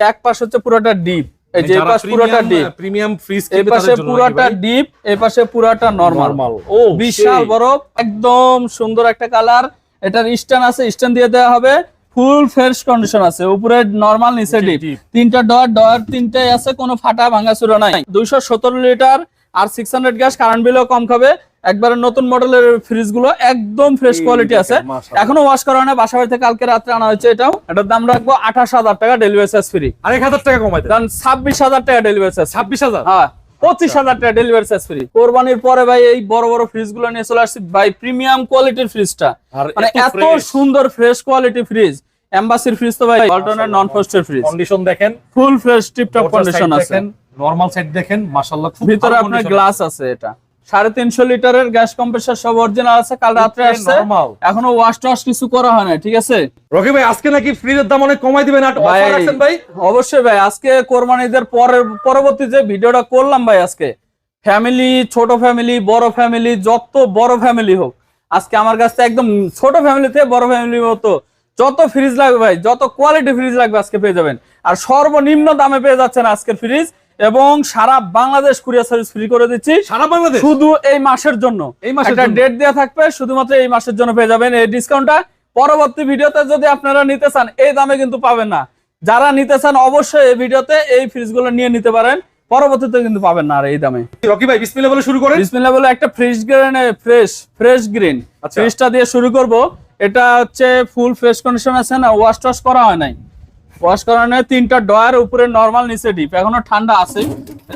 এক পাশ হচ্ছে পুরোটা ডিপ এই যে পাশ পুরোটা ডিপ প্রিমিয়াম ফ্রিজ এই পাশে পুরাটা ডিপ এই পাশে পুরাটা নরমাল নরমাল ও বিশাল বড় একদম সুন্দর একটা কালার এটার স্ট্যান্ড আছে স্ট্যান্ড দিয়ে দেওয়া হবে। ফুল ফ্রেশ কন্ডিশন আছে উপরে নরমাল নিচে ডিপ। তিনটা ডট ডট তিনটাই আছে কোনো ফাটা ভাঙা চুরো নাই। দুইশো সতেরো লিটার আর সিক্স হান্ড্রেড গ্যাস কারেন্ট বিলও কম খাবে। একবারে নতুন মডেলের ফ্রিজগুলো একদম ফ্রেশ কোয়ালিটি আছে। এখনও ওয়াশ করা হয় না বাসা বাড়ি থেকে কালকে রাত্রে আনা হয়েছে এটাও। এটার দাম রাখব আঠাশ হাজার টাকা ডেলিভারি চার্জ ফ্রি আরেক হাজার টাকা কমাই দেন কারণ ছাব্বিশ হাজার টাকা ডেলিভারি চার্জ ছাব্বিশ হাজার? হ্যাঁ পঁচিশ হাজার টাকা ডেলিভারি চার্জ ফ্রি কোরবানির পরে ভাই এই বড় বড় ফ্রিজগুলো নিয়ে চলে আসছি। ভাই প্রিমিয়াম কোয়ালিটির ফ্রিজটা মানে এত এত সুন্দর ফ্রেশ কোয়ালিটি ফ্রিজ এম্বাসির ফ্রিজ তো ভাই অল্টারনেট নন ফ্রস্টের ফ্রিজ কন্ডিশন দেখেন। ফুল ফ্রেশ টিপটপ কন্ডিশন আছে। নরমাল সাইড দেখেন মাশাআল্লাহ ভিতরে আপনার গ্লাস আছে এটা। সাড়ে তিনশো লিটারের গ্যাস কম্প্রেসার সব অরিজিনাল আছে কাল রাত্রে আসছে। এখনও ওয়াশ টস কিছু করা হয় না ঠিক আছে? রকি ভাই আজকে নাকি ফ্রিজের দাম অনেক কমাই দিবেন ভাই অবশ্যই ভাই আজকে কোরবানিদের পরের পরবর্তী যে ভিডিওটা করলাম ভাই আজকে ফ্যামিলি ছোট ফ্যামিলি বড় ফ্যামিলি যত বড় ফ্যামিলি হোক আজকে আমার কাছে একদম ছোট ফ্যামিলি থেকে বড় ফ্যামিলি মতো যত ফ্রিজ লাগবে ভাই যত কোয়ালিটি ফ্রিজ লাগবে আজকে পেয়ে যাবেন। আর সর্বনিম্ন দামে পেয়ে যাচ্ছেন আজকের ফ্রিজ এবং সারা বাংলাদেশ কুরিয়ার সার্ভিস ফ্রি করে দিচ্ছি। সারা বাংলাদেশ? শুধু এই মাসের জন্য। এই মাসের ডেট দেওয়া থাকবে শুধুমাত্র এই মাসের জন্য পেয়ে যাবেন। এই ডিসকাউন্টটা পরবর্তী ভিডিওতে যদি আপনারা নিতে চান এই দামে কিন্তু পাবেন না। যারা নিতে চান অবশ্যই এই ভিডিওতে এই ফ্রিজগুলো নিয়ে নিতে পারেন। পরবর্তীতে কিন্তু পাবেন না আর এই দামে। রকি ভাই বিসমিল্লাহ বলে শুরু করেন। বিসমিল্লাহ বলে একটা fresh green fresh fresh green. ফ্রিজটা দিয়ে শুরু করব। এটা হচ্ছে ফুল ফ্রেশ কন্ডিশন আছে না ওয়াশ টস করা হয় নাই। ওয়াশ করা নাই তিনটা ডয়ার উপরে নরমাল নিচে ডিপ এখনও ঠান্ডা আছে।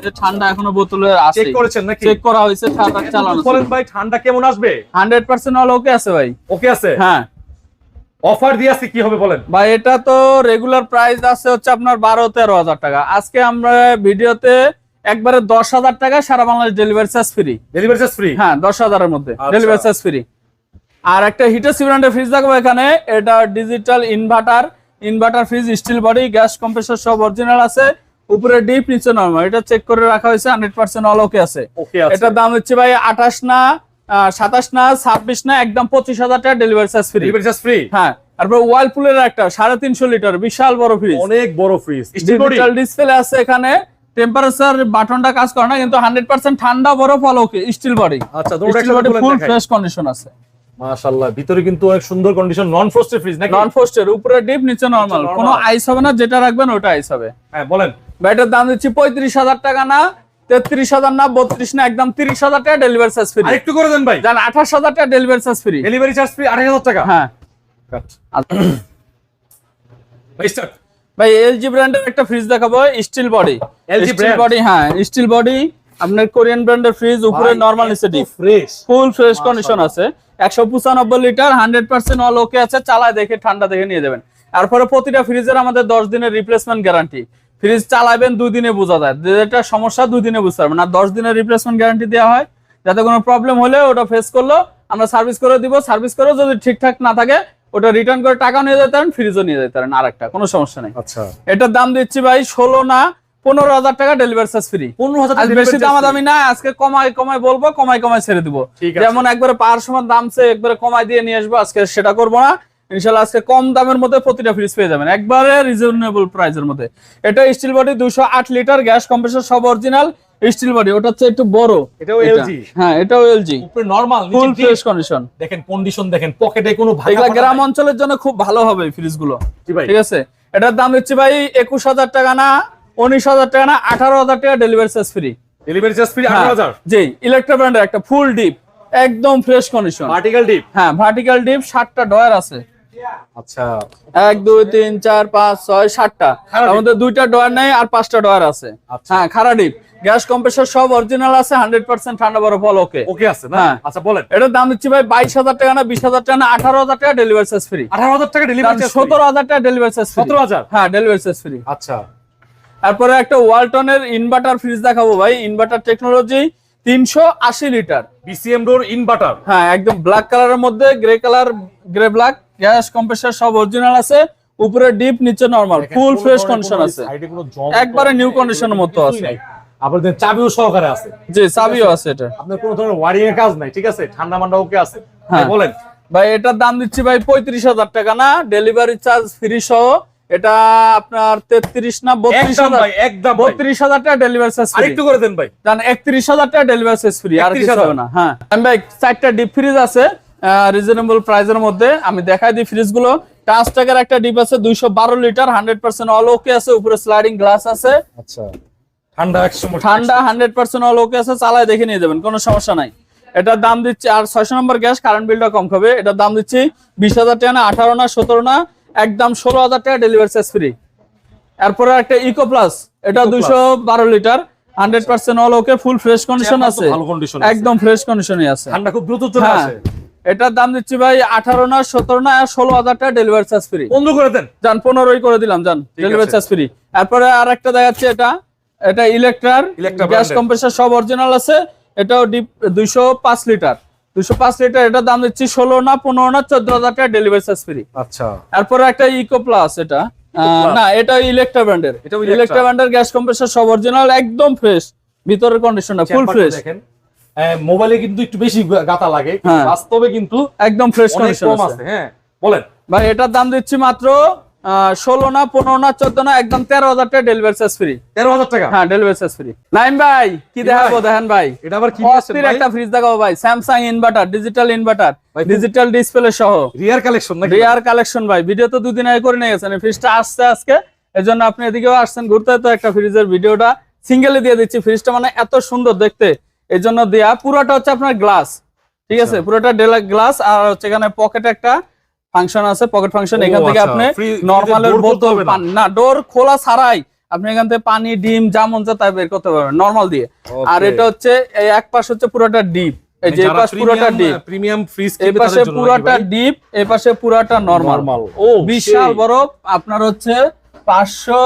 যে ঠান্ডা এখনও বোতলে আছে। চেক করেছেন নাকি? চেক করা হয়েছে ঠান্ডা চালানো বলেন ভাই ঠান্ডা কেমন আসবে? হান্ড্রেড পার্সেন্ট অল ওকে আছে ভাই। ওকে আছে? হ্যাঁ। অফার দিয়ে আছে কি হবে বলেন? ভাই এটা তো রেগুলার প্রাইস আছে হচ্ছে আপনার বারো তেরো হাজার টাকা। আজকে আমরা ভিডিওতে একবারে দশ হাজার টাকা সারা Bangladesh delivery charge free delivery charge free হ্যাঁ দশ হাজারের মধ্যে। ডেলিভারি চার্জ ফ্রি আর একটা হিটার ব্র্যান্ডের ফ্রিজ দেখব এখানে। এটা digital inverter inverter fridge steel body gas compressor সব অরিজিনাল আছে। উপরে ডিপ নিচে নরমাল এটা চেক করে রাখা হয়েছে হান্ড্রেড পার্সেন্ট অল ওকে আছে। এটার দাম হচ্ছে ভাই আঠাশ না সাতাশ না ছাব্বিশ না একদম পঁচিশ হাজার টাকা delivery charge free delivery charge free হ্যাঁ তারপর ওয়ালপুলের একটা সাড়ে তিনশো লিটার বিশাল বড় ফ্রিজ অনেক বড় ফ্রিজ ডিজিটাল ডিসপ্লে আছে এখানে। টেম্পারেচার বাটনটা কাজ করে না কিন্তু হান্ড্রেড পার্সেন্ট ঠান্ডা বরফ হলো স্টিল বডি আচ্ছা ফুল ফ্রেশ কন্ডিশন আছে। মাশাআল্লাহ ভিতরে কিন্তু অনেক সুন্দর কন্ডিশন নন ফ্রস্টেড ফ্রিজ নাকি? নন ফোস্টের উপরে ডিপ নিচে নরমাল কোনো আইস হবে না যেটা রাখবেন ওটা আইস হবে। হ্যাঁ বলেন। ব্যাটের দাম দিচ্ছি পঁয়ত্রিশ হাজার টাকা না তেত্রিশ হাজার না বত্রিশ না একদম তিরিশ হাজার টাকা ডেলিভারি চার্জ ফ্রি আরেকটু করে দেন ভাই। জান আঠাশ হাজার টাকা delivery charge free delivery charge free 28000 টাকা? হ্যাঁ। ভাই এলজি ব্র্যান্ডের একটা ফ্রিজ দেখাবো স্টিল বডি brand? বডি হ্যাঁ স্টিল বডি আপনার কোরিয়ান ব্র্যান্ডের ফ্রিজ উপরে নরমাল নিচে deep fresh full fresh condition আছে। একশো পঁচানব্বই litre hundred percent all okay আছে চালায় দেখে ঠান্ডা দেখে নিয়ে যাবেন। তারপরে প্রতিটা ফ্রিজের আমাদের দশ দিনের রিপ্লেসমেন্ট গ্যারান্টি ফ্রিজ চালাবেন দুই দিনে বোঝা যায়। যেটা সমস্যা দুই দিনে বুঝতে পারবেন। আর দশ দিনের রিপ্লেসমেন্ট গ্যারান্টি দেওয়া হয় যাতে কোনো প্রবলেম হলে ওটা ফেস করল আমরা সার্ভিস করে দিব। সার্ভিস করে যদি ঠিকঠাক না থাকে ওটা রিটার্ন করে টাকা নিয়ে যেতে পারেন ফ্রিজও নিয়ে যেতে পারেন। আর একটা কোনো সমস্যা নেই। আচ্ছা। এটার দাম দিচ্ছি ভাই ষোলো না পনেরো হাজার টাকা ডেলিভারি চার্জ ফ্রি 15000 আজ বেশি দামাদামি না আজকে কমাই কমাই বলব কমাই কমাই ছেড়ে দিব। যেমন একবারে পার সময় দামছে একবারে কমাই দিয়ে নিয়ে আসব আজকে সেটা করব না। ইনশাল্লাহ আজকে কম দামের মধ্যে প্রতিটা ফ্রিজ পেয়ে যাবেন। একবারে রিজনেবল প্রাইসের মধ্যে। এটা স্টিল বডি দুশো আট লিটার গ্যাস কম্প্রেসর সব অরিজিনাল স্টিল বডি ওটা হচ্ছে একটু বড়। এটাও। হ্যাঁ এটাও এলজি উপরে নরমাল ফুল ফ্রেশ কন্ডিশন দেখেন কন্ডিশন দেখেন পকেটে কোনো এগুলা গ্রাম অঞ্চলের জন্য খুব ভালো হবে ফ্রিজগুলো। ঠিক আছে? এটার দাম দিচ্ছি ভাই একুশ হাজার টাকা না উনিশ হাজার টাকা না আঠারো হাজার টাকা delivery charge free delivery charge free 18000 জি ইলেকট্রা ব্র্যান্ডের একটা ফুল ডিপ একদম ফ্রেশ কন্ডিশন ভার্টিক্যাল ডিপ হ্যাঁ ভার্টিক্যাল ডিপ ষাটটা ডয়ার আছে। আচ্ছা। এক দুই তিন চার পাঁচ ছয় সাতটা দুইটা ডয়ার নেই আর পাঁচটা ডয়ার আছে। আচ্ছা। হ্যাঁ খারা ডিপ গ্যাস কম্প্রেসর সব অরিজিনাল আছে হান্ড্রেড পার্সেন্ট ঠান্ডা বরফ ওকে ওকে আছে হ্যাঁ। আচ্ছা বলেন। এটার দাম দিচ্ছি ভাই বাইশ হাজার টাকা না বিশ হাজার টাকা না আঠারো হাজার টাকা ডেলিভারি চার্জ ফ্রি 18000 টাকা ডেলিভারি সতেরো হাজার টাকা ডেলিভারি চার্জ ফ্রি 17000 হ্যাঁ ডেলিভারি চার্জ ফ্রি আচ্ছা। তারপরে একটা ওয়ালটনের ইনভার্টার ফ্রিজ দেখাবো ভাই। ইনভার্টার টেকনোলজি তিনশো আশি লিটার বিসিএম ডোর ইনভার্টার হ্যাঁ একদম ব্ল্যাক কালারের মধ্যে grey colour grey black gas compressor সব অরিজিনাল আছে। উপরে ডিপ নিচে নরমাল ফুল ফ্রেশ কন্ডিশন আছে। একবারে নিউ কন্ডিশনের মতো আছে। আপনার চাবিও সহকারে আছে। জি চাবিও আছে? এটা। আপনার কোনো ধরনের ওয়ারিং এর কাজ নাই ঠিক আছে? ঠান্ডা মান্ডা ওকে আছে? হ্যাঁ। বলেন। ভাই এটার দাম দিচ্ছি ভাই পঁয়ত্রিশ হাজার টাকা না। ডেলিভারি চার্জ ফ্রি সহ এটা আপনার তেত্রিশ না বত্রিশ হাজার? একদম বত্রিশ হাজার টাকা ডেলিভারি চার্জ ফ্রি করে দেন ভাই। জান একত্রিশ হাজার টাকা ডেলিভারি চার্জ ফ্রি আর কিছু হবে না হ্যাঁ। আমি ভাই চারটা ডিপ ফ্রিজ আছে রিজনেবল প্রাইসের মধ্যে। আমি দেখাই দিই ফ্রিজগুলো। পাঁচ টাকার একটা ডিপ আছে দুইশো বারো litre hundred percent all okay আছে উপরে স্লাইডিং গ্লাস আছে। আচ্ছা। ঠান্ডা ঠান্ডা হান্ড্রেড পার্সেন্ট অল ওকে আছে চালায় দেখে নিয়ে যাবেন কোনো সমস্যা নাই। এটার দাম দিচ্ছি আর ছয়শো নম্বর গ্যাস কারেন্ট বিলটা কম খাবে। এটার দাম দিচ্ছি বিশ হাজার টাকা না আঠারো না সতেরো না একদম ষোলো হাজার টাকা ডেলিভারি চার্জ ফ্রি এরপরে একটা ইকো প্লাস এটা দুইশো বারো litre hundred percent all okay full fresh condition আছে। একদম ফ্রেশ কন্ডিশনে আছে। ঠান্ডা খুব দ্রুত চলে হ্যাঁ। আসে। এটার দাম দিচ্ছি ভাই আঠারো না সতেরো না ষোলো হাজার টাকা ডেলিভারি চার্জ ফ্রি বন্ধ করে দেন। যান পনেরোই করে দিলাম যান ডেলিভারি চার্জ ফ্রি তারপরে আর একটা দেখাচ্ছে এটা। এটা ইলেকট্রার গ্যাস। কম্প্রেসার সব অরিজিনাল আছে। এটাও ডিপ দুইশো পাঁচ লিটার দুইশো পাঁচ লিটার এটার দাম দিচ্ছি ষোলো না টাকা ডেলিভারি চার্জ ফ্রি আচ্ছা। তারপরে একটা ইকো প্লাস এটা। না এটা ইলেকট্রা ব্র্যান্ডের এটাও Electra? ইলেকট্রা ব্র্যান্ডের গ্যাস কম্প্রেসার সব অরিজিনাল একদম ফ্রেশ ভিতরের কন্ডিশনটা ফুল ফ্রেশ দেখেন। মোবাইলে কিন্তু একটু বেশি গাতা লাগে হ্যাঁ। বাস্তবে কিন্তু একদম ফ্রেশ কন্ডিশন আছে হ্যাঁ। বলেন। ভাই এটার দাম দিচ্ছি মাত্র ষোলো না পনেরো না চোদ্দ না একদম তেরো হাজার টাকা ডেলিভারি চার্জ ফ্রি তেরো হাজার টাকা? হ্যাঁ ডেলিভারি চার্জ ফ্রি নাইম ভাই কি দেখাবো দেখেন ভাই। এটা আবার কি অস্থির একটা ফ্রিজ দেখাবো ভাই Samsung inverter digital inverter digital display সহ। রিয়ার কালেকশন নাকি রিয়ার কালেকশন ভাই ভিডিও তো দুদিন আগে করে নিয়ে গেছেন ফ্রিজটা আসছে আজকে। এই জন্য আপনি এদিকেও আসছেন ঘুরতে তো একটা ফ্রিজের ভিডিওটা সিঙ্গেলে দিয়ে দিচ্ছি। ফ্রিজটা মানে এত সুন্দর দেখতে। এই জন্য দেয়া পুরোটা হচ্ছে আপনার গ্লাস ঠিক আছে। পুরোটা ডেলা গ্লাস আর হচ্ছে এখানে পকেট একটা ফাংশন আছে পকেট ফাংশন এখান থেকে আচ্ছা। আপনি খুলতে বোতল না? ডোর খোলা ছাড়াই আপনি এখান থেকে পানি ডিম যা মন চায় তাই বের করতে পারবেন নর্মাল দিয়ে। আর এটা হচ্ছে এই এক পাশ হচ্ছে পুরোটা ডিপ এই যে পাশ পুরোটা ডিপ প্রিমিয়াম ফ্রিজ এই পাশে পুরোটা ডিপ এই পাশে পুরোটা নর্মাল নরমাল ও বিশাল বড় আপনার হচ্ছে পাঁচশো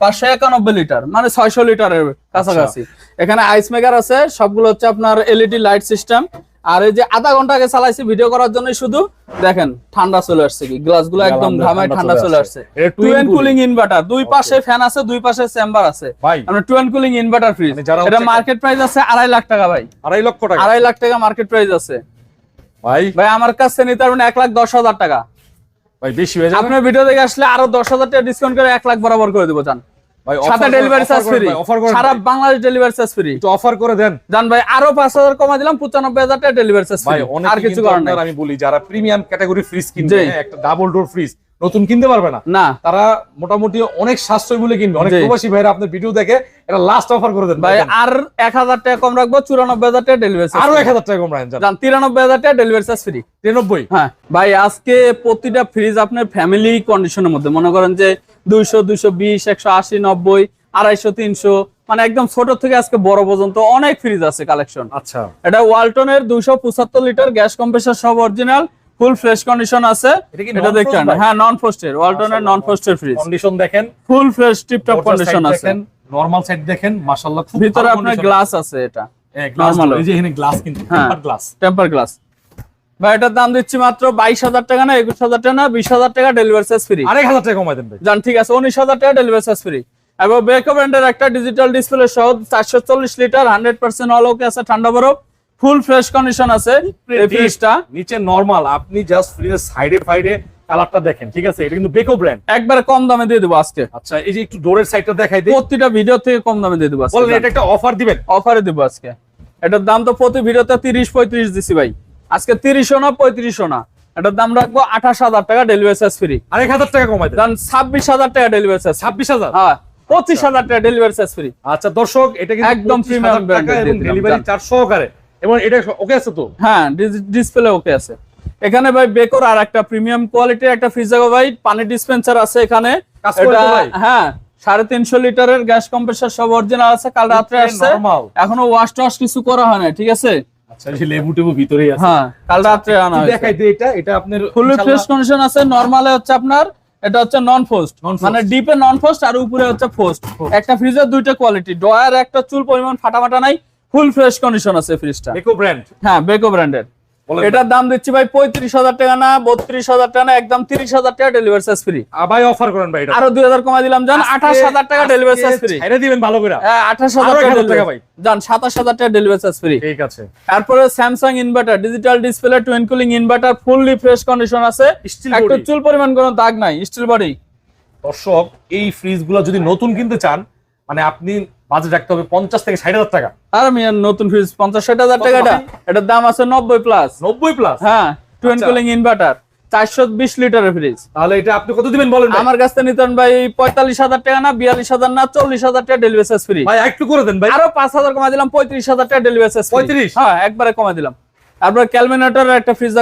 পাঁচশো একানব্বই লিটার মানে ছয়শো লিটারের কাছাকাছি। এখানে আইস মেকার আছে সবগুলো হচ্ছে আপনার এলইডি লাইট সিস্টেম আর এই যে আধা ঘণ্টা আগে চালাইছি ভিডিও করার জন্য শুধু দেখেন ঠান্ডা চলে আসছে কি? গ্লাসগুলো একদম ঘামায় ঠান্ডা চলে আসছে। টুয়েন কুলিং ইনভার্টার দুই পাশে ফ্যান আছে দুই পাশে চেম্বার আছে। আমরা টুয়েন কুলিং ইনভার্টার ফ্রিজ এটা মার্কেট প্রাইস আছে আড়াই লাখ টাকা ভাই। আড়াই লক্ষ টাকা। আড়াই লাখ টাকা মার্কেট প্রাইস আছে। ভাই। ভাই আমার কাছে নিতে পারবেন এক লাখ দশ হাজার টাকা। ভাই বেশি হয়ে যাবে। আপনার ভিডিও দেখে আসলে আরও দশ হাজার টাকা ডিসকাউন্ট করে এক লাখ বরাবর করে দেবো জান। সাথে ডেলিভারি চার্জ ফ্রি অফার সারা বাংলাদেশ ডেলিভারি চার্জ ফ্রি একটু অফার করে দেন। জান ভাই আরও পাঁচ হাজার কমা দিলাম পঁচানব্বই হাজার টাকা ডেলিভারি চার্জ ফ্রি আর কিছু করার নাই। আমি বলি যারা প্রিমিয়াম ক্যাটাগরি ফ্রিজ কিনবে একটা ডাবল ডোর ফ্রিজ নতুন কিনতে পারবে না। না। তারা মোটামুটি অনেক সাশ্রয় বলে কিনবে। অনেক প্রবাসী ভাইরা আপনার ভিডিও দেখে এটা লাস্ট অফার করে দেন। ভাই আর এক হাজার টাকা কম রাখব টাকা ডেলিভারি চার্জ আরও টাকা কম রাখেন জান। তিরানব্বই হাজার টাকা ডেলিভারি চার্জ ফ্রি হ্যাঁ। ভাই আজকে প্রতিটা ফ্রিজ আপনার ফ্যামিলি কন্ডিশনের মধ্যে। মনে করেন যে দুইশো দুইশো বিশ একশো আশি নব্বই আড়াইশো তিনশো মানে একদম ছোট থেকে আজকে বড় পর্যন্ত অনেক ফ্রিজ আছে কালেকশন আচ্ছা। এটা ওয়ালটনের দুইশো পঁচাত্তর লিটার গ্যাস কম্প্রেসার সব অরিজিনাল ফুল ফ্রেশ কন্ডিশন আছে। এটা ভাই? হ্যাঁ নন ফ্রস্টের ওয়ালটনের নন ফ্রস্টের ফ্রিজ কন্ডিশন দেখেন। ফুল ফ্রেশ টিপটপ কন্ডিশন আছে। নরমাল সাইড দেখেন মাশাআল্লাহ ভিতরে আপনার গ্লাস আছে এটা। নরমাল এই যে এখানে গ্লাস কিন্তু হ্যাঁ। গ্লাস টেম্পার গ্লাস ভাই এটার দাম দিচ্ছি মাত্র বাইশ হাজার টাকা না একুশ হাজার টাকা না বিশ হাজার টাকা ডেলিভারি চার্জ ফ্রি আরেক হাজার টাকা কমাই দেন জান ঠিক আছে উনিশ হাজার টাকা ডেলিভারি চার্জ ফ্রি এবং বেকো ব্র্যান্ডের একটা ডিজিটাল ডিসপ্লে সহ চারশো চল্লিশ litre hundred percent all okay আছে ঠান্ডা বরফ ফুল ফ্রেশ কন্ডিশন আছে ফ্রিজটা নিচে নরমাল আপনি জাস্ট ফ্রিজের সাইডে ফাইডে কালারটা দেখেন ঠিক আছে? এটা কিন্তু বেকো ব্র্যান্ড একবারে কম দামে দিয়ে দেবো আজকে। আচ্ছা এই যে একটু ডোরের সাইডটা দেখাই দিই। প্রতিটা ভিডিও থেকে কম দামে দিয়ে দেবো বলেন এটা একটা অফার দিবেন? অফারে দেবো আজকে। এটার দাম তো প্রতি ভিডিওতে তিরিশ পঁয়ত্রিশ দিছি ভাই। আজকে তিরিশও না পঁয়ত্রিশও না। এটার দাম রাখব আঠাশ হাজার টাকা ডেলিভারি চার্জ ফ্রি আরেক হাজার টাকা কমাই দেন ছাব্বিশ হাজার টাকা ডেলিভারি চার্জ ছাব্বিশ হাজার? হ্যাঁ পঁচিশ হাজার টাকা ডেলিভারি চার্জ ফ্রি আচ্ছা দর্শক এটা একদম প্রিমিয়াম ডেলিভারি। চার্জ সহকারে। এবং এটা ওকে আছে তো? হ্যাঁ ডিসপ্লে ওকে আছে। এখানে ভাই বেকর আর একটা প্রিমিয়াম কোয়ালিটির একটা ফ্রিজ ভাই। পানি ডিসপেন্সার আছে এখানে? হ্যাঁ সাড়ে তিনশো লিটারের গ্যাস কম্প্রেসার সব অরিজিনাল আছে কাল রাত্রে আসছে। এখনও ওয়াশ টাশ কিছু করা হয় না ঠিক আছে? আচ্ছা এই লেবু টেবু ভিতরেই আছে। হ্যাঁ কাল রাত্রে আনা হয়েছে। দেখাই দিই এটা এটা আপনার ফুলি ফ্রেশ কন্ডিশন আছে নরমালে হচ্ছে আপনার এটা হচ্ছে নন ফোস্ট। মানে ডিপে নন ফোস্ট আর উপরে হচ্ছে ফোস্ট একটা ফ্রিজের দুইটা কোয়ালিটি ডয়ার একটা চুল পরিমাণ ফাটাফাটা নাই ফুল ফ্রেশ কন্ডিশন আছে ফ্রিজটা বেকো ব্র্যান্ড হ্যাঁ বেকো ব্র্যান্ডের এটার দাম দিচ্ছি ভাই পঁয়ত্রিশ হাজার টাকা না বত্রিশ হাজার টাকা না একদম তিরিশ হাজার টাকা ডেলিভারি চার্জ ফ্রি আবাই অফার করেন ভাই আরও দুই হাজার কমাই দিলাম জান আঠাশ হাজার টাকা ডেলিভারি চার্জ ফ্রি দিবেন ভালো করে। হ্যাঁ আঠাশ হাজার টাকা ভাই। জান সাতাশ হাজার টাকা ডেলিভারি চার্জ ফ্রি ঠিক আছে। তারপরে Samsung inverter digital display twin cooling inverter fully fresh condition আছে। একটু চুল পরিমাণ কোনো দাগ নাই স্টিল বডি দর্শক এই ফ্রিজ যদি নতুন কিনতে চান মানে আপনি বাজেট রাখতে হবে পঞ্চাশ থেকে ষাট হাজার টাকা। আর আমি নতুন ফ্রিজ পঞ্চাশ ষাট হাজার কত টাকা এটার দাম আছে নব্বই প্লাস নব্বই প্লাস হ্যাঁ টুয়েন। কুলিং ইনভার্টার চারশো বিশ লিটারের ফ্রিজ তাহলে এটা আপনি কত দিবেন বলেন আমার কাছ নিতেন ভাই পঁয়তাল্লিশ হাজার টাকা না বিয়াল্লিশ হাজার না চল্লিশ হাজার টাকা ডেলিভারি চার্জ ফ্রি ভাই একটু করে দেন ভাই। আরও পাঁচ হাজার দিলাম পঁয়ত্রিশ হাজার টাকা ডেলিভারি চার্জ 35? হ্যাঁ একবারে দিলাম। তারপরে ক্যালমিনেটর একটা ফ্রিজ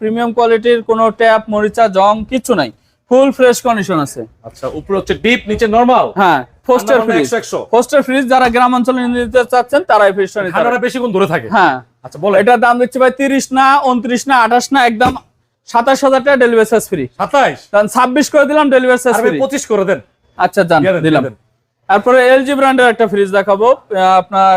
প্রিমিয়াম কোয়ালিটির কোনো ট্যাপ মরিচা জং কিছু নাই। ফুল ফ্রেশ কন্ডিশন আছে। আচ্ছা উপরে হচ্ছে ডিপ নিচে নরমাল হ্যাঁ। মানে ফ্রিজ 100 100 ফ্রিজ যারা গ্রাম অঞ্চলে নিতে চাচ্ছেন ফ্রিজটা নিতে ধরে থাকে। হ্যাঁ। আচ্ছা বলে এটার দাম দিচ্ছি ভাই তিরিশ না উনত্রিশ না আঠাশ না একদম সাতাশ হাজার টাকা ডেলিভারি চার্জ ফ্রি সাতাইশ ছাব্বিশ করে দিলাম ডেলিভারি চার্জ ফ্রি পঁচিশ করে দেন। আচ্ছা জান দিলাম। তারপরে এলজি ব্র্যান্ডের একটা ফ্রিজ দেখাবো। আপনার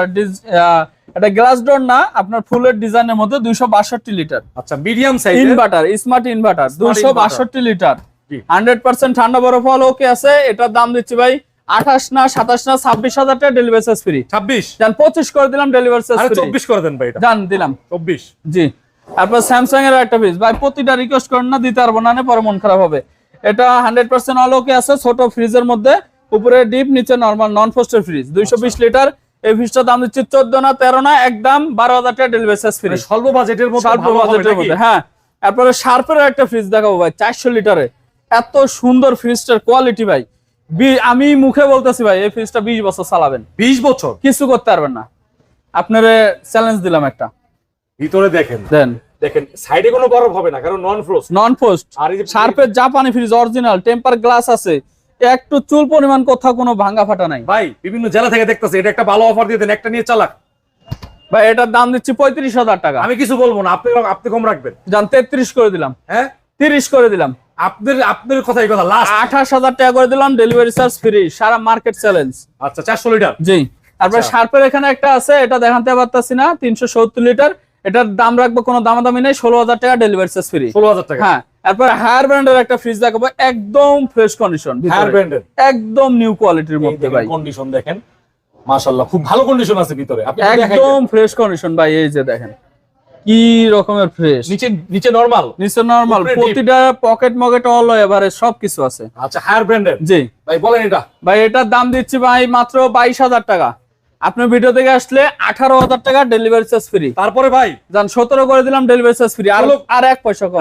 এটা গ্লাস ডোর না আপনার ফুলের ডিজাইনের মধ্যে দুইশো বাষট্টি লিটার আচ্ছা medium size inverter smart inverter দুইশো বাষট্টি লিটার জি। হান্ড্রেড পার্সেন্ট ঠান্ডা বরফ হল ওকে আছে। এটার দাম দিচ্ছি ভাই আঠাশ না সাতাশ না ছাব্বিশ হাজার টাকা ডেলিভারি চার্জ ফ্রি ছাব্বিশ? জান পঁচিশ করে দিলাম ডেলিভারি চার্জ চব্বিশ করে দেন ভাই জান দিলাম। চব্বিশ। জি। তারপর স্যামসাং এর একটা ফ্রিজ ভাই প্রতিটা রিকোয়েস্ট করেন না দিতে পারব না পরে মন খারাপ হবে। এটা হান্ড্রেড পার্সেন্ট অল ওকে আছে ছোট ফ্রিজের মধ্যে। উপরে ডিপ নিচে নর্মাল নন ফোস্টের ফ্রিজ দুইশো বিশ লিটার এই ফ্রিজটার দাম দিচ্ছি চোদ্দ না তেরো না একদম বারো হাজার টাকা ডেলিভারি চার্জ ফ্রি স্বল্প বাজেটের মধ্যে স্বল্প বাজেটের মধ্যে হ্যাঁ। তারপরে শার্পের একটা ফ্রিজ দেখাবো ভাই চারশো লিটারে এত সুন্দর ফ্রিজটার কোয়ালিটি ভাই। আমি মুখে বলতেছি ভাই এই ফ্রিজটা বিশ বছর চালাবেন। বিশ বছর? কিছু করতে পারবেন না। আপনার চ্যালেঞ্জ দিলাম একটা। ভিতরে দেখেন। দেন। দেখেন সাইডে কোনো বরফ হবে না কারণ নন ফ্রোস্ট নন পোস্ট আর এই যে শার্পের জাপানি ফ্রিজ অরিজিনাল টেম্পার গ্লাস আছে। একটু চুল পরিমাণ কোথাও কোনো ফাটা নাই। ভাই বিভিন্ন জেলা থেকে দেখতেছে এটা একটা ভালো অফার দিয়ে দেন একটা নিয়ে চালাক। ভাই এটার দাম দিচ্ছি পঁয়ত্রিশ হাজার টাকা। আমি কিছু বলব না আপনি আপনি কম রাখবেন। জান তেত্রিশ করে দিলাম। হ্যাঁ? তিরিশ করে দিলাম। আপনার আপনার কথাই কথা লাস্ট আঠাশ হাজার টাকা করে দিলাম ডেলিভারি চার্জ ফ্রি সারা মার্কেট চ্যালেঞ্জ আচ্ছা চারশো লিটার জি। তারপরে আচ্ছা। শার্পের এখানে একটা আছে এটা দেখাতে পারতাছি না তিনশো সত্তর লিটার এটার দাম রাখব কোনো দামাদামি নেই ষোলো হাজার টাকা ডেলিভারি চার্জ ফ্রি ষোলো হাজার টাকা। হ্যাঁ তারপরে হায়ার ব্র্যান্ডের একটা ফ্রিজ দেখাবো একদম ফ্রেশ কন্ডিশন হায়ার ব্র্যান্ডের একদম নিউ কোয়ালিটির মধ্যে ভাই। কন্ডিশন দেখেন। মাশাআল্লাহ খুব ভালো কন্ডিশন আছে ভিতরে। আপনি একদম ফ্রেশ কন্ডিশন ভাই এই যে দেখেন। কি রকমের ফ্রেশ নিচে নিচে নরমাল নিচে নরমাল প্রতিটা পকেট মকেট অল এবারে সবকিছু আছে। আচ্ছা হায়ার ব্র্যান্ডের জি। ভাই বলেন এটা। ভাই এটার দাম দিচ্ছি ভাই মাত্র বাইশ হাজার টাকা। আপনার ভিডিও থেকে আসলে আঠারো হাজার টাকা ডেলিভারি চার্জ ফ্রি তারপরে ভাই? যান সতেরো করে দিলাম ডেলিভারি চার্জ ফ্রি আর আর এক পয়সা কম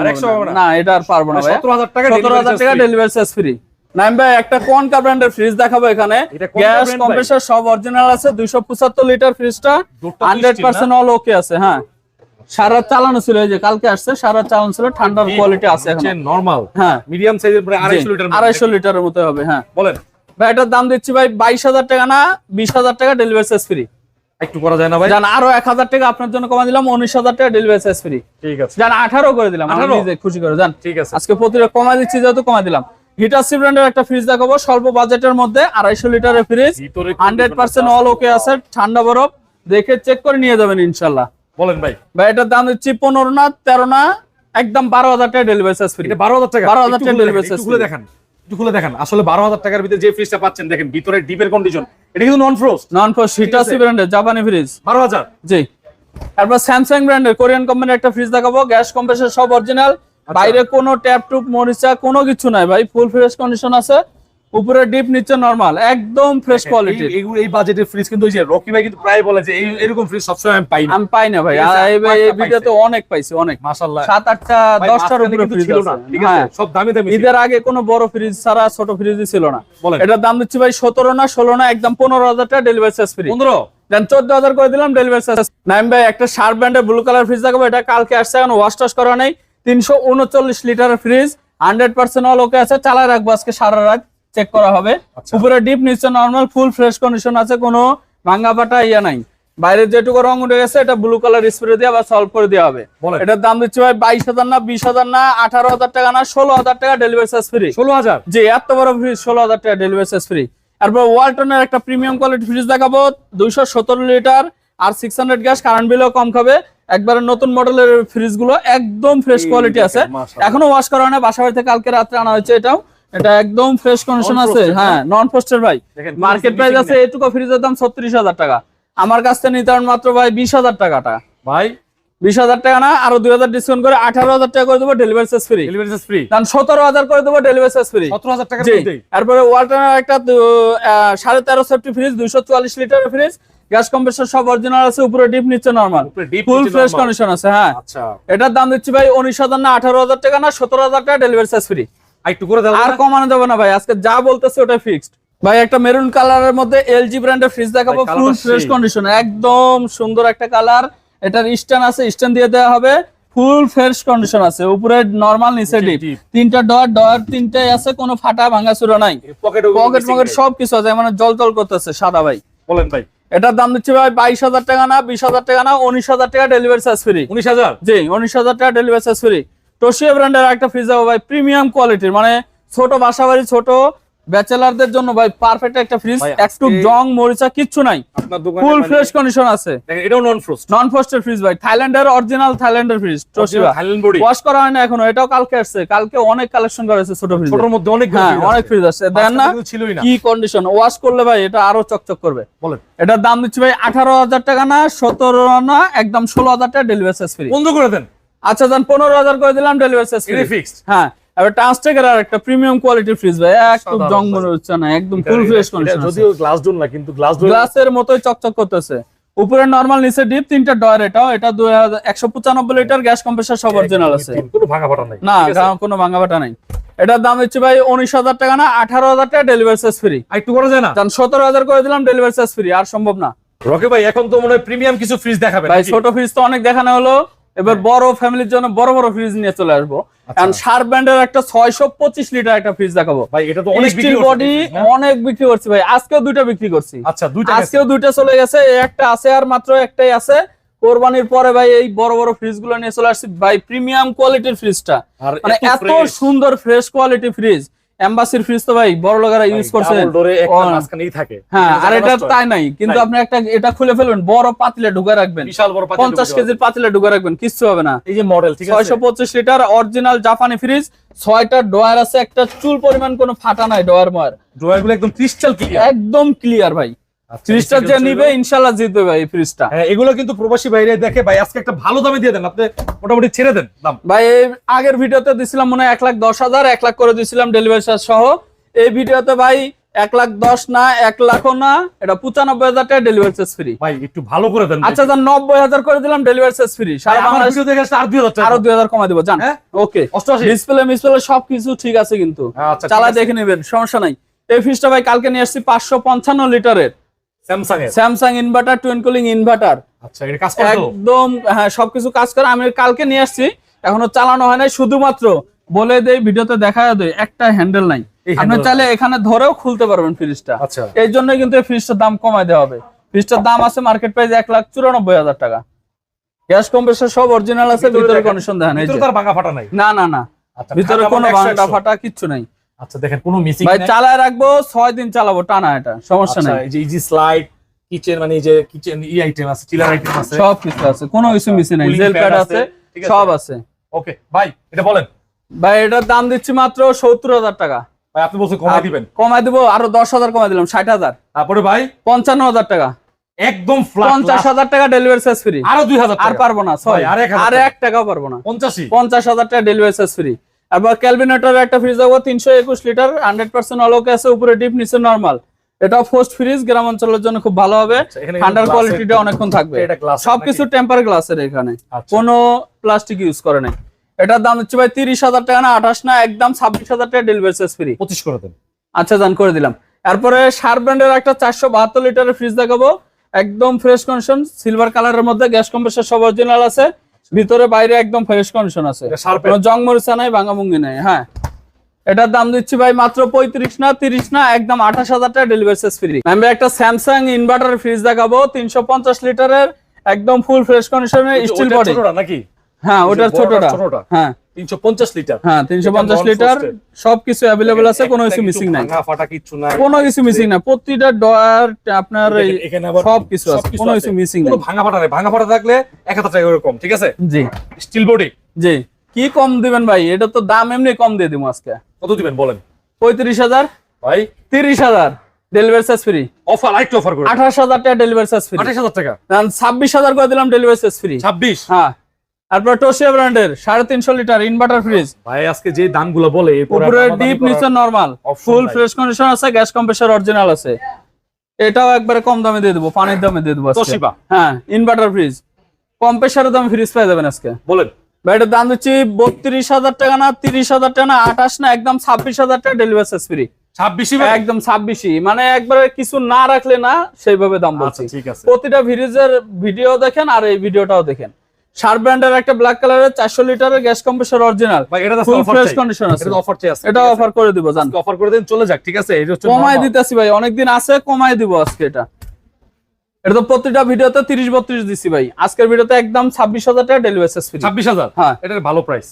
না। এটা আর পারব না ভাই সতেরো হাজার টাকা সতেরো হাজার টাকা ডেলিভারি চার্জ ফ্রি নাইম ভাই একটা কোনকা ব্র্যান্ডের ফ্রিজ দেখাবো এখানে? গ্যাস ভাই? কম্প্রেসর সব অরিজিনাল আছে দুইশো পঁচাত্তর লিটার ফ্রিজটা হান্ড্রেড পার্সেন্ট অল ওকে আছে হ্যাঁ। সারা চালানো ছিল এই যে কালকে আসছে সারা চালানো ছিল ঠান্ডার কোয়ালিটি আছে এখন। নরমাল হ্যাঁ। মিডিয়াম সাইজের প্রায় আড়াইশো জি, লিটার আড়াইশো লিটারের মতো হবে হ্যাঁ। বলেন। ভাই এটার দাম দিচ্ছি ভাই বাইশ হাজার টাকা না বিশ হাজার টাকা ডেলিভারি চার্জ ফ্রি একটু করা যায় না ভাই? জান আরও এক হাজার টাকা আপনার জন্য কমা দিলাম উনিশ হাজার টাকা ডেলিভারি চার্জ ফ্রি ঠিক আছে। জান আঠারো করে দিলাম 18 নিজে খুশি করে জান। ঠিক আছে। আজকে প্রতিটা কমা দিচ্ছি যেহেতু কমা দিলাম। হিটাসি ব্র্যান্ডের একটা ফ্রিজ দেখাবো স্বল্প বাজেটের মধ্যে আড়াইশো লিটারের ফ্রিজ ভিতরে হান্ড্রেড পার্সেন্ট অল ওকে আছে ঠান্ডা বরফ। দেখে চেক করে নিয়ে যাবেন ইনশাল্লাহ। বলেন ভাই। ভাই এটার দাম দিচ্ছি পনেরো না তেরো না একদম বারো হাজার টাকা ডেলিভারি চার্জ ফ্রি এটা বারো হাজার টাকা। 12,000 একটু টাকা delivery দেখেন, খুলে দেখান একটু খুলে দেখান। আসলে বারো হাজার টাকার ভিতরে যে ফ্রিজটা পাচ্ছেন দেখেন ভিতরে ডিপের কন্ডিশন এটা কিন্তু non frost non frost Hitachi ব্র্যান্ডের জাপানি ফ্রিজ বারো হাজার। জি। তারপর স্যামসাং ব্র্যান্ডের কোরিয়ান কোম্পানির একটা ফ্রিজ দেখাবো গ্যাস কম্প্রেসর সব অরিজিনাল বাইরে কোনো ট্যাপ টুপ মরিচা কোনো কিছু নাই ভাই ফুল ফ্রেশ কন্ডিশন আছে। উপরে ডিপ নিচে নরমাল একদম ফ্রেশ কোয়ালিটির এই এই বাজেটের ফ্রিজ কিন্তু ওই যে রকি ভাই কিন্তু প্রায় বলে যে এই এরকম ফ্রিজ সবসময় আমি পাই না। আমি পাই না ভাই এই ভিডিওতে অনেক পাইছি অনেক। মাশাআল্লাহ। সাত আটটা উপরে ফ্রিজ ছিল না ঠিক আছে হ্যাঁ সব দামি দামি ঈদের আগে কোনো বড় ফ্রিজ ছাড়া ছোট ফ্রিজই ছিল না। এটার দাম দিচ্ছি ভাই সতেরো না ষোলো না একদম পনেরো হাজার টাকা ডেলিভারি চার্জ ফ্রি পনেরো? দেন চোদ্দ হাজার করে দিলাম ডেলিভারি চার্জ নাইম ভাই একটা শার্প ব্র্যান্ডের ব্লু কালার ফ্রিজ দেখাবো এটা কালকে আসছে এখন ওয়াশ টাশ করা নেই। তিনশো উনচল্লিশ লিটারের fridge hundred percent all okay আছে চালায় রাখব আজকে সারা রাত। চেক করা হবে। আচ্ছা। উপরে ডিপ নিচে নর্মাল ফুল ফ্রেশ কন্ডিশন আছে কোনো ভাঙ্গা পাটা ইয়া নাই। বাইরে যেটুকু রং উঠে গেছে এটা ব্লু কালার স্প্রে দিয়ে বা সলভ করে দেওয়া হবে। এটার দাম দিচ্ছি ভাই বাইশ হাজার না বিশ হাজার না আঠারো হাজার টাকা না ষোলো হাজার টাকা ডেলিভারি চার্জ ফ্রি ষোলো হাজার? জি এত বড় ফ্রিজ ষোলো হাজার টাকা ডেলিভারি চার্জ ফ্রি তারপর ওয়ালটনের একটা প্রিমিয়াম কোয়ালিটি ফ্রিজ দেখাবো দুইশো সতেরো লিটার আর সিক্স হান্ড্রেড গ্যাস কারেন্ট বিলও কম খাবে। একবারে নতুন মডেলের ফ্রিজগুলো একদম ফ্রেশ কোয়ালিটি আছে। এখনও ওয়াশ করা হয় না বাসা বাড়ি থেকে কালকে রাত্রে আনা হয়েছে এটাও। এটা একদম ফ্রেশ কন্ডিশন আছে। হ্যাঁ নন পোস্টের ভাই। দেখেন, মার্কেট প্রাইস আছে এটুকু ফ্রিজের দাম ছত্রিশ হাজার টাকা। আমার কাছ থেকে নিতে পারেন মাত্র ভাই বিশ হাজার টাকাটা ভাই? বিশ হাজার টাকা না আরও দুই হাজার ডিসকাউন্ট করে আঠারো হাজার টাকা করে দেবো delivery charge free delivery charge free কারণ সতেরো হাজার করে দেবো ডেলিভারি চার্জ ফ্রি সতেরো হাজার টাকার মধ্যেই। তারপরে ওয়ালটনের একটা সাড়ে তেরো সেফটি ফ্রিজ দুইশো চুয়াল্লিশ লিটারের ফ্রিজ গ্যাস কম্প্রেসর সব অরিজিনাল আছে উপরে ডিপ নিচে নরমাল ফুল ফ্রেশ। কন্ডিশন আছে হ্যাঁ। আচ্ছা। এটার দাম দিচ্ছি ভাই উনিশ হাজার না আঠারো হাজার টাকা না সতেরো হাজার টাকা ডেলিভারি চার্জ ফ্রি একটু করে দেওয়া আর কমানো যাবে না ভাই আজকে যা বলতেছে ওটা ফিক্সড ভাই একটা মেরুন কালারের মধ্যে এলজি ব্র্যান্ডের ফ্রিজ দেখাবো ফুল ফ্রেশ কন্ডিশন একদম সুন্দর একটা কালার এটার স্ট্যান্ড আছে স্ট্যান্ড দিয়ে দেওয়া হবে ফুল ফ্রেশ কন্ডিশন আছে উপরে নরমাল নিচে ডিপ। তিনটা ডট ডট তিনটাই আছে কোনো ফাটা ভাঙা চুরা নাই। পকেট পকেট পকেট সব কিছু আছে মানে জল জল করতেছে সাদা ভাই। বলেন ভাই। এটার দাম দিচ্ছি ভাই বাইশ হাজার টাকা না বিশ হাজার টাকা না উনিশ হাজার টাকা ডেলিভারি চার্জ ফ্রি উনিশ হাজার? জি উনিশ হাজার টাকা ডেলিভারি চার্জ ফ্রি টোশিয়া ব্র্যান্ডের একটা ফ্রিজ ভাই প্রিমিয়াম কোয়ালিটির মানে ছোট বাসা বাড়ি ছোট ব্যাচেলারদের জন্য ভাই পারফেক্ট একটা ফ্রিজ একটু জং মরিচা কিচ্ছু নাই। ফুল ফ্রেশ কন্ডিশন আছে। দেখেন, এটাও নন ফ্রোস্ট নন ফ্রস্টের ফ্রিজ ভাই থাইল্যান্ডের অরিজিনাল থাইল্যান্ডের ফ্রিজ ওয়াশ করা হয় না এখনও এটাও কালকে আসছে। কালকে অনেক কালেকশন করা হয়েছে ছোট ফ্রিজ ছোটর মধ্যে অনেক হ্যাঁ অনেক ফ্রিজ আছে। দেন না ছিলই না। কি কন্ডিশন ওয়াশ করলে ভাই এটা আরও চকচক করবে। বলেন। এটার দাম দিচ্ছি ভাই আঠারো হাজার টাকা না সতেরো না একদম ষোলো হাজার টাকা ডেলিভারি চার্জ ফ্রি বন্ধ করে দেন। আচ্ছা যান পনেরো হাজার করে দিলাম ডেলিভারি চার্জ ফিক্সড হ্যাঁ এবার ট্রান্সটেকের আর একটা প্রিমিয়াম কোয়ালিটির ফ্রিজ ভাই একটু জং মনে হচ্ছে না একদম ফুল ফ্রেশ কন্ডিশন যদিও গ্লাস ডোর না কিন্তু গ্লাস ডোর গ্লাসের মতোই চকচক করতেছে। উপরে নরমাল নিচে ডিপ তিনটা ডয়ার এটা লিটার গ্যাস কম্প্রেসার সব অরিজিনাল আছে। কোনো ভাঙা ফাটা নাই। না কোনো ভাঙা ফাটা নাই। এটার দাম হচ্ছে ভাই উনিশ হাজার টাকা না আঠারো হাজার টাকা ডেলিভারি চার্জ ফ্রি একটু করা যায় না? সতেরো হাজার করে দিলাম ডেলিভারি চার্জ ফ্রি আর সম্ভব না। রকে ভাই এখন তো মনে হয় প্রিমিয়াম কিছু ফ্রিজ দেখাবে ভাই ছোট ফ্রিজ তো অনেক দেখানো হলো। এবার বড় ফ্যামিলির জন্য বড় বড় ফ্রিজ নিয়ে চলে আসব। আচ্ছা। কারণ শার্প ব্র্যান্ডের একটা ছয়শো পঁচিশ লিটার একটা ফ্রিজ দেখাবো। ভাই এটা তো অনেক স্টিল বডি অনেক বিক্রি করছি ভাই। আজকেও দুইটা বিক্রি করছি। আচ্ছা দুইটা আজকেও দুইটা চলে গেছে। একটা আছে আর মাত্র একটাই আছে। কোরবানির পরে ভাই এই বড় বড় ফ্রিজগুলো নিয়ে চলে আসছি। ভাই প্রিমিয়াম কোয়ালিটির ফ্রিজটা মানে এত সুন্দর ফ্রেশ কোয়ালিটি ফ্রিজ এম্বাসির ফ্রিজ তো ভাই বড় লোকেরা ইউজ করছে। থাকে। হ্যাঁ আর এটা তাই নাই কিন্তু আপনি একটা এটা খুলে ফেলবেন বড় পাতিলে ঢুকে রাখবেন। বিশাল বড় পাতিল পঞ্চাশ ঢুকে কেজির পাতিলে ঢুকে রাখবেন কিচ্ছু হবে না। এই যে মডেল ঠিক আছে? ছয়শো পঁচিশ লিটার অরিজিনাল জাপানি ফ্রিজ ছয়টা ডয়ার আছে একটা চুল পরিমাণ কোনো ফাটা নাই ডয়ার ময়ার ড্রয়ারগুলো একদম ক্রিস্টাল ক্লিয়ার একদম ক্লিয়ার ভাই। ফ্রিজটা যে নিবে জিতবে ভাই ফ্রিজটা। হ্যাঁ এগুলো কিন্তু প্রবাসী বাইরে দেখে ভাই আজকে একটা ভালো দামে দিয়ে দেন আপনি মোটামুটি ছেড়ে দেন দাম। ভাই আগের ভিডিওতে দিছিলাম মনে হয় এক লাখ দশ হাজার এক লাখ করে দিছিলাম ডেলিভারি চার্জ সহ। এই ভিডিওতে ভাই এক লাখ দশ না এক লাখও না এটা পঁচানব্বই হাজার টাকা ডেলিভারি চার্জ ফ্রি। ভাই একটু ভালো করে দেন আচ্ছা যান নব্বই হাজার করে দিলাম ডেলিভারি চার্জ ফ্রি। সারা বাংলাদেশ আর দুই হাজার আরও দুই হাজার কমাই দিব জান হ্যাঁ? ওকে। ডিসপ্লে মিসপ্লে সবকিছু ঠিক আছে কিন্তু। আচ্ছা চালা দেখে নেবেন সমস্যা নাই। এই ফ্রিজটা ভাই কালকে নিয়ে আসছি পাঁচশো পঞ্চান্ন লিটারের। স্যামসাং এর? Samsung inverter twin cooling inverter আচ্ছা এটা কাজ করে একদম হ্যাঁ সবকিছু কাজ করে। আমি কালকে নিয়ে আসছি এখনও চালানো হয় নাই শুধুমাত্র বলে দেই ভিডিওতে দেখা দেয় একটা হ্যান্ডেল নাই। আপনি চাইলে এখানে ধরেও খুলতে পারবেন ফ্রিজটা আচ্ছা। এই জন্য কিন্তু এই ফ্রিজটার দাম দেওয়া হবে। ফ্রিজটার দাম আছে মার্কেট প্রাইস এক লাখ চুরানব্বই হাজার টাকা। গ্যাস কম্প্রেসর সব অরিজিনাল আছে ভিতরে কন্ডিশন দেখেন না না না। আচ্ছা ভিতরে কোনো মানে। ফাটা কিচ্ছু নাই। আচ্ছা দেখেন কোনো মিসিং ভাই চালায় রাখব ছয় দিন চালাবো টানা এটা সমস্যা আচ্ছা এই যে ইজি স্লাইড কিচেন মানে এই যে কিচেন ই আইটেম আছে চিলার আইটেম আছে। সব কিছু আছে কোনো কিছু মিসিং নাই। জেল প্যাড আছে? সব আছে। ওকে ভাই এটা বলেন। ভাই এটার দাম দিচ্ছি মাত্র সত্তর হাজার টাকা। ভাই আপনি বলছেন কমাই দিবেন? কমাই দিব আরও দশ হাজার কমাই দিলাম ষাট হাজার। তারপরে ভাই? পঞ্চান্ন হাজার টাকা। একদম ফ্ল্যাট পঞ্চাশ হাজার টাকা ডেলিভারি চার্জ ফ্রি আরও দুই হাজার আর পারব না সরি আর এক হাজার আর টাকা। এক টাকাও পারব না। পঞ্চাশি পঞ্চাশ হাজার টাকা ডেলিভারি চার্জ ফ্রি এবার ক্যালভিনেটর একটা ফ্রিজ দেবো তিনশো একুশ লিটার হান্ড্রেড পার্সেন্ট অলোকে আছে উপরে ডিপ নিচে নর্মাল এটাও ফোস্ট ফ্রিজ গ্রাম অঞ্চলের জন্য খুব ভালো হবে। আচ্ছা, ঠান্ডার কোয়ালিটিটা অনেকক্ষণ থাকবে। এটা সবকিছু টেম্পার গ্লাসের এখানে। আচ্ছা। কোনো প্লাস্টিক ইউজ করে নাই। এটার দাম হচ্ছে ভাই তিরিশ হাজার টাকা না আঠাশ না একদম ছাব্বিশ হাজার টাকা ডেলিভারি চার্জ ফ্রি পঁচিশ করে দেন। আচ্ছা জান করে দিলাম। এরপরে শার্প ব্র্যান্ডের একটা চারশো বাহাত্তর লিটারের ফ্রিজ দেখাবো। একদম ফ্রেশ কন্ডিশন সিলভার কালারের মধ্যে গ্যাস কম্প্রেসার সব অরিজিনাল আছে। ভিতরে বাইরে একদম ফ্রেশ কন্ডিশন আছে। জং মরিচা নাই ভাঙাভুঙ্গি নাই হ্যাঁ। এটার দাম দিচ্ছি ভাই মাত্র পঁয়ত্রিশ না তিরিশ না একদম আঠাশ হাজার টাকা ডেলিভারি চার্জ ফ্রি একটা স্যামসাং ইনভার্টার ফ্রিজ দেখাবো তিনশো পঞ্চাশ লিটারের একদম ফুল ফ্রেশ কন্ডিশনের স্টিল বডি নাকি? হ্যাঁ ওটার ছোটটা? হ্যাঁ। তিনশো পঞ্চাশ লিটার হ্যাঁ লিটার সবকিছু আছে কোনো কিছু মিসিং নাই। ফাটা কিচ্ছু নাই। কোনো কিছু মিসিং না প্রতিটা ডয়ার আপনার এখানে আবার সব আছে কোনো কিছু মিসিং নাই। ভাঙা ফাটা নাই। ভাঙা ফাটা থাকলে এক হাজার টাকা এরকম ঠিক আছে? জি। স্টিল বডি জি। কি কম দিবেন ভাই? এটা তো দাম এমনি কম দিয়ে দিব আজকে। কত দিবেন বলেন? পঁয়ত্রিশ হাজার। ভাই। তিরিশ হাজার। ডেলিভারি চার্জ ফ্রি অফার আরেকটু অফার করে। আঠাশ হাজার টাকা ডেলিভারি চার্জ ফ্রি আঠাশ হাজার টাকা। ছাব্বিশ হাজার করে দিলাম ডেলিভারি চার্জ ফ্রি ছাব্বিশ? হ্যাঁ। তারপর টোশিয়া ব্র্যান্ডের সাড়ে তিনশো লিটার ইনভার্টার ফ্রিজ ভাই আজকে যে দামগুলো বলে উপরে ডিপ নিচে নরমাল ফুল ফ্রেশ কন্ডিশন আছে গ্যাস কম্প্রেসর অরিজিনাল আছে। এটাও একবারে কম দামে দিয়ে দেবো পানির দামে দিয়ে দেবো। তোশিবা। হ্যাঁ ইনভার্টার ফ্রিজ কম্প্রেসারের দামে ফ্রিজ পেয়ে যাবেন আজকে। বলেন। ভাই এটার দাম দিচ্ছি বত্রিশ হাজার টাকা না তিরিশ হাজার টাকা না আঠাশ না একদম ছাব্বিশ হাজার টাকা ডেলিভারি চার্জ ফ্রি ছাব্বিশই একদম ছাব্বিশই। মানে একবারে কিছু না রাখলে না সেইভাবে দাম বলছি। আচ্ছা ঠিক আছে। প্রতিটা ভিডিও দেখেন আর এই ভিডিওটাও দেখেন। শার্প ব্র্যান্ডের একটা ব্ল্যাক কালারের চারশো লিটারের গ্যাস কম্প্রেসর অরিজিনাল ভাই এটা ফুল ফ্রেশ কন্ডিশন আছে এটা অফার চাই আছে? এটা অফার করে দিব জান। অফার করে দেন চলে যাক ঠিক আছে? এটা হচ্ছে কমাই দিতেছি ভাই অনেকদিন আছে কমাই দিব আজকে এটা। এটা তো প্রতিটা ভিডিওতে তিরিশ বত্রিশ দিছি ভাই। আজকের ভিডিওতে একদম ছাব্বিশ হাজার টাকা ডেলিভারি চার্জ ফ্রি ছাব্বিশ হাজার? হ্যাঁ। এটার ভালো প্রাইস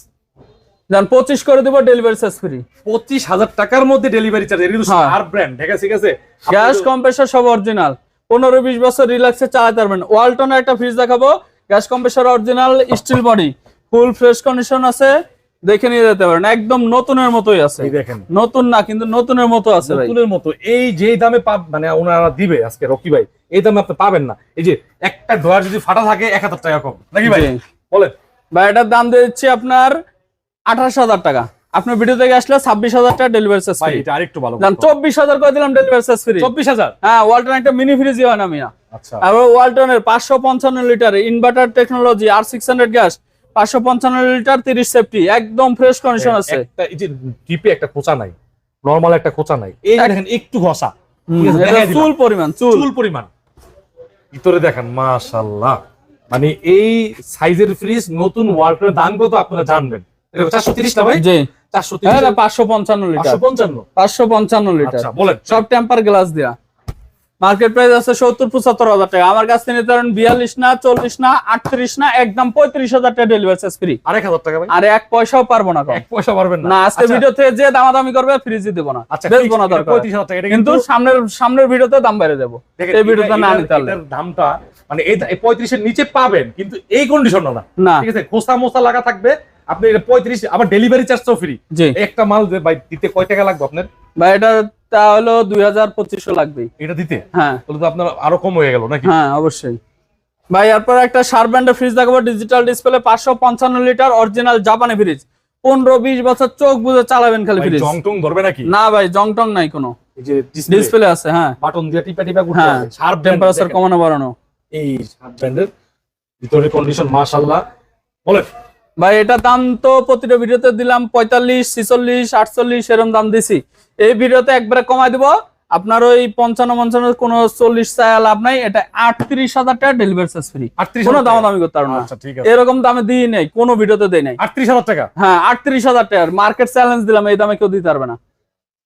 জান পঁচিশ করে দিব ডেলিভারি চার্জ ফ্রি পঁচিশ হাজার টাকার মধ্যে ডেলিভারি চার্জ এটা কিন্তু। ব্র্যান্ড ঠিক আছে ঠিক আছে? গ্যাস কম্প্রেসর সব অরিজিনাল পনেরো বিশ বছর রিল্যাক্সে চালাতে পারবেন। ওয়ালটনের একটা ফ্রিজ দেখাবো। Gas compressor original steel body full fresh condition আছে দেখে নিয়ে যেতে পারেন। একদম নতুনের মতোই আছে। দেখেন। নতুন না কিন্তু নতুনের মতো আছে নতুনের মতো। এই যে দামে পাব মানে ওনারা দিবে আজকে রকি ভাই এই দামে আপনি পাবেন না। এই যে একটা ড্রয়ার যদি ফাটা থাকে এক হাজার টাকা কম। নাকি ভাই। বলেন। ভাই এটার দাম দিচ্ছি আপনার আঠাশ হাজার টাকা। আপনার ভিডিও থেকে আসলে ছাব্বিশ হাজার টাকা ডেলিভারি চার্জ ফ্রি এটা আরেকটু ভালো চব্বিশ হাজার করে দিলাম ডেলিভারি চার্জ ফ্রি চব্বিশ হাজার? হ্যাঁ ওয়ালটন একটা মিনি ফ্রিজ হয় না। মিয়া আচ্ছা। আবার ওয়ালটনের পাঁচশো পঞ্চান্ন লিটার ইনভার্টার টেকনোলজি আর সিক্স হান্ড্রেড গ্যাস পাঁচশো পঞ্চান্ন লিটার তিরিশ সেফটি একদম ফ্রেশ কন্ডিশন আছে। একটা টিপে খোঁচা নাই নর্মাল একটা খোঁচা নাই এই দেখেন একটু ঘষা। চুল পরিমাণ চুল। চুল পরিমাণ। ভিতরে দেখেন মাশাল্লাহ মানে এই সাইজের ফ্রিজ নতুন ওয়ার্ল্ডের দাম কত আপনারা জানবেন? চারশো তিরিশ না ভাই? জি। চারশো হ্যাঁ পঞ্চান্ন লিটার। পাঁচশো পঞ্চান্ন। লিটার। আচ্ছা বলেন। সব টেম্পার গ্লাস দেয়া। মার্কেট প্রাইস আছে সত্তর পঁচাত্তর হাজার টাকা। আমার কাছ নিতে পারেন বিয়াল্লিশ না চল্লিশ না আটত্রিশ না একদম পঁয়ত্রিশ হাজার টাকা ডেলিভারি চার্জ ফ্রি আরেক হাজার টাকা আর এক পয়সাও পারব না এক পয়সা পারবেন না। না আজকে ভিডিওতে যে দামাদামি করবে ফ্রিজই দেবো না। বেচবো না এটা দরকার। পঁয়ত্রিশ হাজার টাকা এটা কিন্তু সামনের সামনের ভিডিওতে দাম বাইরে দেখেন, এই ভিডিওতে না নিতে পারলে। দামটা মানে এই পঁয়ত্রিশের নিচে পাবেন কিন্তু এই কন্ডিশন না। না। ঠিক আছে? খোসা মোসা লাগা থাকবে আপনি এটা পঁয়ত্রিশ আবার ডেলিভারি চার্জটাও ফ্রি জি। একটা মাল ভাই দিতে কয় টাকা লাগবে আপনার? ভাই এটা তা হলো দুই হাজার পঁচিশশো লাগবে এটা দিতে? হ্যাঁ। তাহলে তো আপনার আরও কম হয়ে গেল নাকি? হ্যাঁ অবশ্যই। ভাই এরপর একটা শার্প ব্র্যান্ডের ফ্রিজ দেখাবো ডিজিটাল ডিসপ্লে পাঁচশো পঞ্চান্ন লিটার অরিজিনাল জাপানি ফ্রিজ পনেরো বিশ বছর চোখ বুঝে চালাবেন খালি ফ্রিজ জং টং ধরবে নাকি? না ভাই জং টং নাই কোনো। এই যে ডিসপ্লে আছে হ্যাঁ। বাটন দিয়ে টিপা টিপা করতে হ্যাঁ শার্প টেম্পারেচার কমানো বাড়ানো। এই শার্প ব্র্যান্ডের ভিতরে কন্ডিশন মাশাআল্লাহ। বলেন। ভাই এটার দাম তো প্রতিটা ভিডিওতে দিলাম পঁয়তাল্লিশ ছিচল্লিশ আটচল্লিশ এরকম দাম দিছি। এই ভিডিওতে একবারে কমাই দিব। আপনার ওই পঞ্চান্ন পঞ্চান্ন কোনো চল্লিশ চায় লাভ নাই। এটা আটত্রিশ হাজার টাকা ডেলিভারি চার্জ ফ্রি 38,000 কোনো টাকা? দামাদামি করতে পারব না। আচ্ছা এরকম দামে দিই নাই কোনো ভিডিওতে দেই নাই। আটত্রিশ হাজার টাকা? হ্যাঁ আটত্রিশ হাজার টাকার। মার্কেট চ্যালেঞ্জ দিলাম এই দামে কেউ দিতে পারবে না।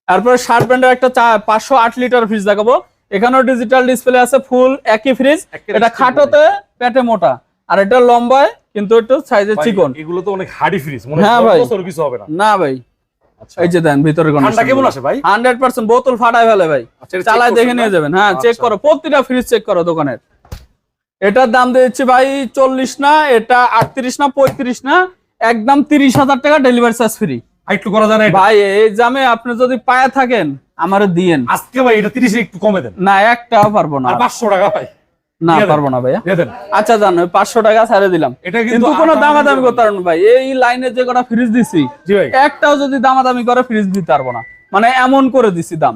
তারপরে শার্প ব্র্যান্ডের একটা পাঁচশো আট লিটার ফ্রিজ দেখাবো। এখানেও ডিজিটাল ডিসপ্লে আছে ফুল একই ফ্রিজ এটা খাটোতে পেটে মোটা। আর এটা লম্বায় কিন্তু একটু সাইজে চিকন এগুলো তো অনেক হার্ডি ফ্রিজ মনে হ্যাঁ হয় বছর কিছু হবে না। না ভাই। আচ্ছা। এই যে দেন ভিতরে ঠান্ডা কেমন আসে ভাই? হান্ড্রেড পার্সেন্ট বোতল ফাটায় ফেলে ভাই। আচ্ছা, চালায় দেখে নিয়ে যাবেন। হ্যাঁ চেক আচ্ছা। করো প্রতিটা ফ্রিজ চেক করো দোকানের। এটার দাম দিচ্ছি ভাই চল্লিশ না এটা আটত্রিশ না পঁয়ত্রিশ না একদম তিরিশ হাজার টাকা ডেলিভারি চার্জ ফ্রি একটু করা যায় ভাই এই জামে আপনি যদি পায়ে থাকেন আমারে দিয়েন। আজকে ভাই এটা তিরিশে একটু কমে দেন। না একটাও পারব না। আর পাঁচশো টাকা ভাই। না পারব না ভাইয়া। আচ্ছা জানো পাঁচশো টাকা ছাড়ে দিলাম। কিন্তু কোনো দামাদামি করতে পারব না ভাই। এই লাইনে যে কটা ফ্রিজ দিছি একটাও যদি দামাদামি করে ফ্রিজ দিতে পারব না। মানে এমন করে দিছি দাম।